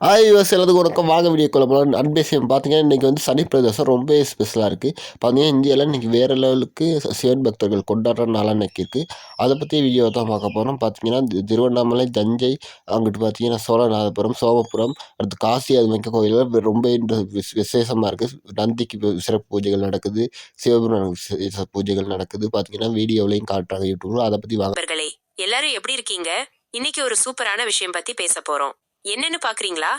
ஆய் எல்லாத்துக்கும் வணக்கம் வாங்க வீடியோ கொள்ள போகலாம் அன்பேசியம் பார்த்தீங்கன்னா இன்றைக்கி வந்து சனி பிரதோஷம் ரொம்ப ஸ்பெஷலாக இருக்குது பார்த்தீங்கன்னா இந்தியாவில் இன்றைக்கி வேறு லெவலுக்கு சிவன் பக்தர்கள் கொண்டாடுற நாளாக இன்றைக்கி இருக்குது அதை பற்றி வீடியோ தான் பார்க்க போகிறோம் பார்த்தீங்கன்னா திருவண்ணாமலை தஞ்சை அங்கிட்டு பார்த்தீங்கன்னா சோழநாதபுரம் சோமபுரம் அடுத்து காசி அது மிக்க கோயிலில் ரொம்ப விசேஷமாக இருக்குது நந்திக்கு சிறப்பு பூஜைகள் நடக்குது சிவபுரம் விசேஷ பூஜைகள் நடக்குது பார்த்தீங்கன்னா வீடியோவிலையும் காட்டுறாங்க யூடியூப்ல அதை பற்றி வாங்க எல்லாரும் எப்படி இருக்கீங்க இன்னைக்கு ஒரு சூப்பரான விஷயம் பத்தி பேச போறோம் என்னன்னு பாக்குறீங்களா?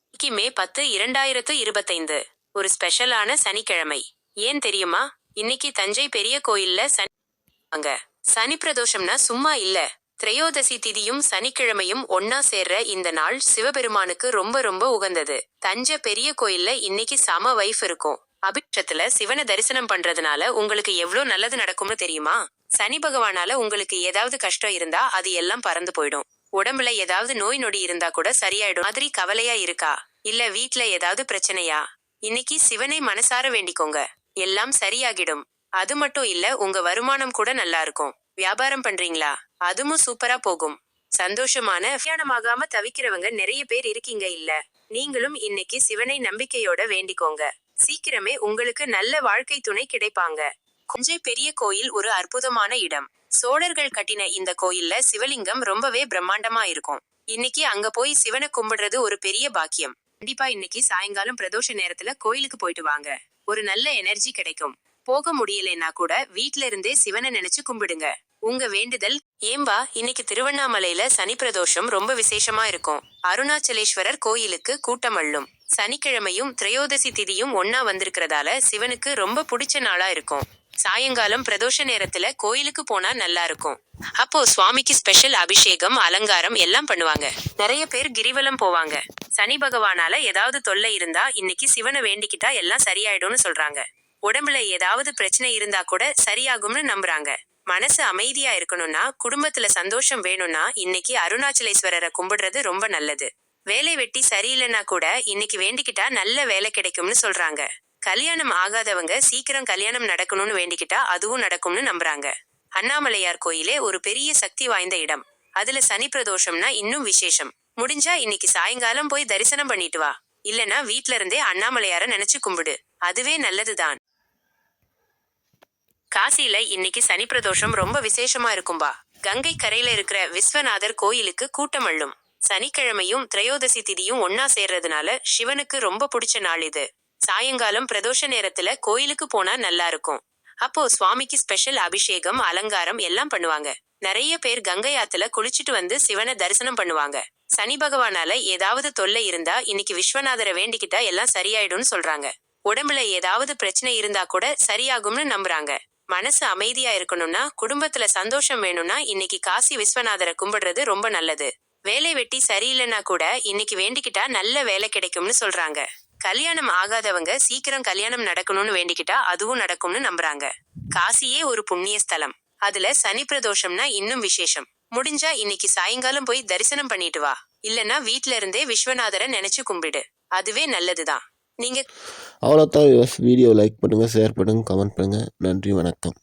இன்னைக்கு மே பத்து இரண்டாயிரத்து இருபத்தைந்து. ஒரு ஸ்பெஷலான சனிக்கிழமை. ஏன் தெரியுமா? இன்னைக்கு தஞ்சை பெரிய கோயில்ல சனி அங்க. சனி பிரதோஷம்னா சும்மா இல்ல. திரையோதசி திதியும் சனிக்கிழமையும் ஒன்னா சேர்ற இந்த நாள் சிவபெருமானுக்கு ரொம்ப ரொம்ப உகந்தது. தஞ்சை பெரிய கோயில்ல இன்னைக்கு சம வைஃப் இருக்கும். அபிஷத்துல சிவனை தரிசனம் பண்றதுனால உங்களுக்கு எவ்வளவு நல்லது நடக்கும்னு தெரியுமா? சனி பகவானால உங்களுக்கு ஏதாவது கஷ்டம் இருந்தா அது எல்லாம் பறந்து போயிடும். உடம்புல ஏதாவது நோய் நொடி இருந்தா கூட சரியாயிடும். மாதிரி கவலையா இருக்கா? இல்ல வீட்ல ஏதாவது பிரச்சனையா? இன்னைக்கு சிவனை மனசார வேண்டிக்கோங்க. எல்லாம் சரியாகிடும். அது மட்டும் இல்ல உங்க வருமானம் கூட நல்லா இருக்கும் வியாபாரம் பண்றீங்களா? அதுவும் சூப்பரா போகும். சந்தோஷமான கல்யாணமாகாம தவிக்கிறவங்க நிறைய பேர் இருக்கீங்க இல்ல. நீங்களும் இன்னைக்கு சிவனை நம்பிக்கையோட வேண்டிக்கோங்க. சீக்கிரமே உங்களுக்கு நல்ல வாழ்க்கை துணை கிடைப்பாங்க. கொஞ்சை பெரிய கோயில் ஒரு அற்புதமான இடம். சோழர்கள் கட்டின இந்த கோயில்ல சிவலிங்கம் ரொம்பவே பிரம்மாண்டமா இருக்கும். இன்னைக்கு அங்க போய் சிவனை கும்பிடுறது ஒரு பெரிய பாக்கியம். கண்டிப்பா இன்னைக்கு சாயங்காலம் பிரதோஷ நேரத்துல கோயிலுக்கு போயிட்டு வாங்க. ஒரு நல்ல எனர்ஜி கிடைக்கும். போக முடியலைன்னா கூட வீட்ல இருந்தே சிவனை நினைச்சு கும்பிடுங்க. உங்க வேண்டுதல். ஏம்பா இன்னைக்கு திருவண்ணாமலையில சனி பிரதோஷம் ரொம்ப விசேஷமா இருக்கும். அருணாச்சலேஸ்வரர் கோயிலுக்கு கூட்டம் அள்ளும். சனிக்கிழமையும் திரையோதசி திதியும் ஒன்னா வந்திருக்கிறதால சிவனுக்கு ரொம்ப பிடிச்ச நாளா இருக்கும். சாயங்காலம் பிரதோஷ நேரத்துல கோயிலுக்கு போனா நல்லா இருக்கும். அப்போ சுவாமிக்கு ஸ்பெஷல் அபிஷேகம் அலங்காரம் எல்லாம் பண்ணுவாங்க. நிறைய பேர் கிரிவலம் போவாங்க. சனி பகவானால ஏதாவது தொல்லை இருந்தா இன்னைக்கு சிவனை வேண்டிக்கிட்டா எல்லாம் சரியாயிடும்னு சொல்றாங்க. உடம்புல ஏதாவது பிரச்சனை இருந்தா கூட சரியாகும்னு நம்புறாங்க. மனசு அமைதியா இருக்கணும்னா குடும்பத்துல சந்தோஷம் வேணும்னா இன்னைக்கு அருணாச்சலேஸ்வரரை கும்பிடுறது ரொம்ப நல்லது. வேலை வெட்டி சரியில்லைன்னா கூட இன்னைக்கு வேண்டிக்கிட்டா நல்ல வேலை கிடைக்கும்னு சொல்றாங்க. கல்யாணம் ஆகாதவங்க சீக்கிரம் கல்யாணம் நடக்கணும்னு வேண்டிக்கிட்டா அதுவும் நடக்கும்னு நம்புறாங்க. அண்ணாமலையார் கோயிலே ஒரு பெரிய சக்தி வாய்ந்த இடம். அதுல சனி பிரதோஷம்னா இன்னும் விசேஷம். முடிஞ்சா இன்னைக்கு சாயங்காலம் போய் தரிசனம் பண்ணிட்டு வா. இல்லனா வீட்ல இருந்தே அண்ணாமலையார நினைச்சு கும்பிடு. அதுவே நல்லதுதான். காசியில இன்னைக்கு சனி பிரதோஷம் ரொம்ப விசேஷமா இருக்கும்பா. கங்கை கரையில இருக்கிற விஸ்வநாதர் கோயிலுக்கு கூட்டம் அள்ளும் சனிக்கிழமையும் திரையோதசி திதியும் ஒன்னா சேர்றதுனால சிவனுக்கு ரொம்ப பிடிச்ச நாள் இது. சாயங்காலம் பிரதோஷ நேரத்துல கோயிலுக்கு போனா நல்லா இருக்கும். அப்போ சுவாமிக்கு ஸ்பெஷல் அபிஷேகம் அலங்காரம் எல்லாம் பண்ணுவாங்க. நிறைய பேர் கங்கை ஆத்துல குளிச்சிட்டு வந்து சிவனை தரிசனம் பண்ணுவாங்க. சனி பகவானால ஏதாவது தொல்லை இருந்தா இன்னைக்கு விஸ்வநாதரை வேண்டிக்கிட்டா எல்லாம் சரியாயிடும்னு சொல்றாங்க. உடம்புல ஏதாவது பிரச்சனை இருந்தா கூட சரியாகும்னு நம்புறாங்க. மனசு அமைதியா இருக்கணும்னா குடும்பத்துல சந்தோஷம் வேணும்னா இன்னைக்கு காசி விஸ்வநாதரை கும்பிடுறது ரொம்ப நல்லது. வேலை வெட்டி சரியில்லைன்னா கூட இன்னைக்கு வேண்டிக்கிட்டா நல்ல வேலை கிடைக்கும்னு சொல்றாங்க. கல்யாணம் ஆகாதவங்க சீக்கிரம் கல்யாணம் நடக்கணும்னு வேண்டிக்கிட்டா அதுவும் நடக்கும்னு நம்புறாங்க. காசியே ஒரு புண்ணிய ஸ்தலம். அதுல சனி பிரதோஷம்னா இன்னும் விசேஷம். முடிஞ்சா இன்னைக்கு சாயங்காலம் போய் தரிசனம் பண்ணிட்டு வா. இல்லனா வீட்ல இருந்தே விஸ்வநாதரை நினைச்சு கும்பிடு. அதுவே நல்லதுதான். நீங்க அவ்வளோதான் வீடியோ லைக் பண்ணுங்க ஷேர் பண்ணுங்க கமெண்ட் பண்ணுங்கள் நன்றி வணக்கம்.